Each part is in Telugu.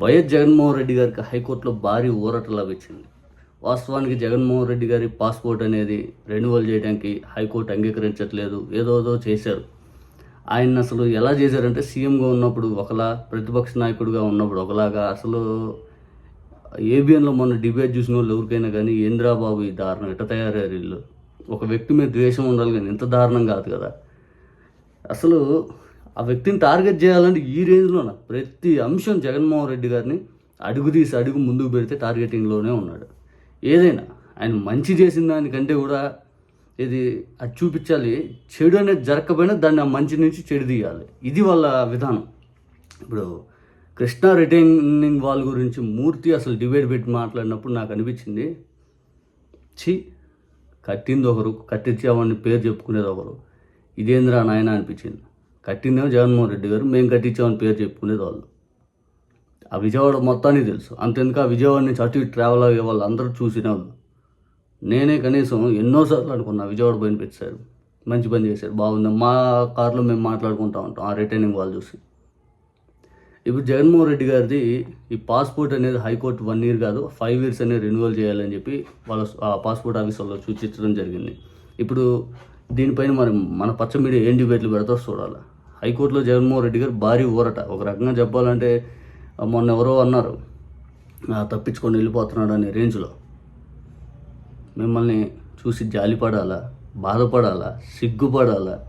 వైఎస్ జగన్మోహన్ రెడ్డి గారికి హైకోర్టులో భారీ ఊరట లభించింది. వాస్తవానికి జగన్మోహన్ రెడ్డి గారి పాస్పోర్ట్ అనేది రెన్యువల్ చేయడానికి హైకోర్టు అంగీకరించట్లేదు. ఏదోదో చేశారు. ఆయన అసలు ఎలా చేశారంటే సీఎంగా ఉన్నప్పుడు ఒకలా ప్రతిపక్ష నాయకుడిగా ఉన్నప్పుడు ఒకలాగా. అసలు ఏబిఎన్లో మొన్న డిబేట్ చూసిన వాళ్ళు ఎవరికైనా కానీ ఏంద్రాబాబు ఈ దారుణం ఎట్ట తయారయ్యారు వీళ్ళు? ఒక వ్యక్తి మీద ద్వేషం ఉండాలి కానీ ఇంత దారుణం కాదు కదా. అసలు ఆ వ్యక్తిని టార్గెట్ చేయాలంటే ఈ రేంజ్లోన ప్రతి అంశం జగన్మోహన్ రెడ్డి గారిని అడుగు తీసి అడుగు ముందుకు పెడితే టార్గెటింగ్లోనే ఉన్నాడు. ఏదైనా ఆయన మంచి చేసిన దానికంటే కూడా ఇది అది చూపించాలి. చెడు అనేది జరగకపోయినా దాన్ని ఆ మంచి నుంచి చెడు తీయాలి. ఇది వాళ్ళ విధానం. ఇప్పుడు కృష్ణా రిటైనింగ్ వాళ్ళ గురించి మూర్తి అసలు డిబేట్ పెట్టి మాట్లాడినప్పుడు నాకు అనిపించింది ఛీ కట్టింది ఒకరు కట్టించేవాడిని పేరు చెప్పుకునేది ఒకరు. ఇదేంద్రా నాయన అనిపించింది. కట్టిందేమో జగన్మోహన్ రెడ్డి గారు. మేము కట్టించామని పేరు చెప్పుకునేది వాళ్ళు. ఆ విజయవాడ మొత్తానికి తెలుసు. అంతెందుకు ఆ విజయవాడ నుంచి అటు ఇటు ట్రావెల్ అయ్యే వాళ్ళు అందరూ చూసిన వాళ్ళు. నేనే కనీసం ఎన్నోసార్లు అనుకున్నా విజయవాడ పోయిన పెట్టారు మంచి పని చేశారు. బాగుంది. మా కార్లో మేము మాట్లాడుకుంటూ ఉంటాం. ఆ రిటైనింగ్ వాళ్ళు చూసి. ఇప్పుడు జగన్మోహన్ రెడ్డి గారిది ఈ పాస్పోర్ట్ అనేది హైకోర్టు వన్ ఇయర్ కాదు ఫైవ్ ఇయర్స్ అనేది రెన్యువల్ చేయాలని చెప్పి వాళ్ళ ఆ పాస్పోర్ట్ ఆఫీస్ వాళ్ళు సూచించడం జరిగింది. ఇప్పుడు దీనిపైన మరి మన పచ్చ మీడియా ఏం డిబేట్లు పెడతారో చూడాలి. హైకోర్టులో జగన్మోహన్ రెడ్డి గారు భారీ ఊరట. ఒక రకంగా చెప్పాలంటే మొన్న ఎవరో అన్నారు "ఆ, తప్పించుకొని వెళ్ళిపోతున్నాడు అనే రేంజ్లో. మిమ్మల్ని చూసి జాలిపడాలా బాధపడాలా సిగ్గుపడాలా?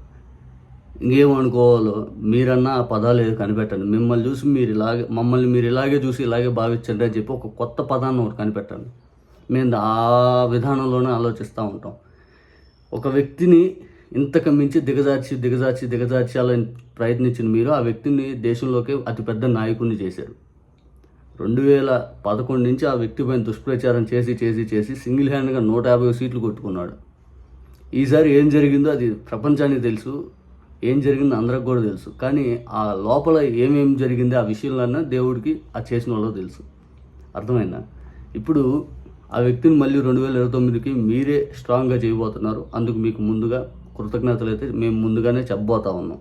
ఇంకేమనుకోవాలో? మీరన్నా ఆ పదాలు ఏదో కనిపెట్టండి. మిమ్మల్ని చూసి మీరు ఇలాగే మమ్మల్ని మీరు ఇలాగే చూసి ఇలాగే భావించండి అని చెప్పి ఒక కొత్త పదాన్ని ఒకటి కనిపెట్టండి. మేము ఆ విధానంలోనే ఆలోచిస్తూ ఉంటాం. ఒక వ్యక్తిని ఇంతకు మించి దిగజార్చి దిగజార్చి దిగజార్చాలని ప్రయత్నించిన మీరు ఆ వ్యక్తిని దేశంలోకి అతిపెద్ద నాయకుడిని చేశారు. రెండు వేల పదకొండు నుంచి ఆ వ్యక్తి పైన దుష్ప్రచారం చేసి చేసి చేసి సింగిల్ హ్యాండ్గా నూట యాభై సీట్లు కొట్టుకున్నాడు. ఈసారి ఏం జరిగిందో అది ప్రపంచానికి తెలుసు ఏం జరిగిందో అందరికి కూడా తెలుసు. కానీ ఆ లోపల ఏమేమి జరిగింది ఆ విషయంలో దేవుడికి ఆ చేసిన వాళ్ళకి తెలుసు. అర్థమైందా? ఇప్పుడు ఆ వ్యక్తిని మళ్ళీ రెండు వేల ఇరవై తొమ్మిదికి మీరే స్ట్రాంగ్గా చేయబోతున్నారు. అందుకు మీకు ముందుగా కృతజ్ఞతలు అయితే మేము ముందుగానే చెప్పబోతా ఉన్నాం.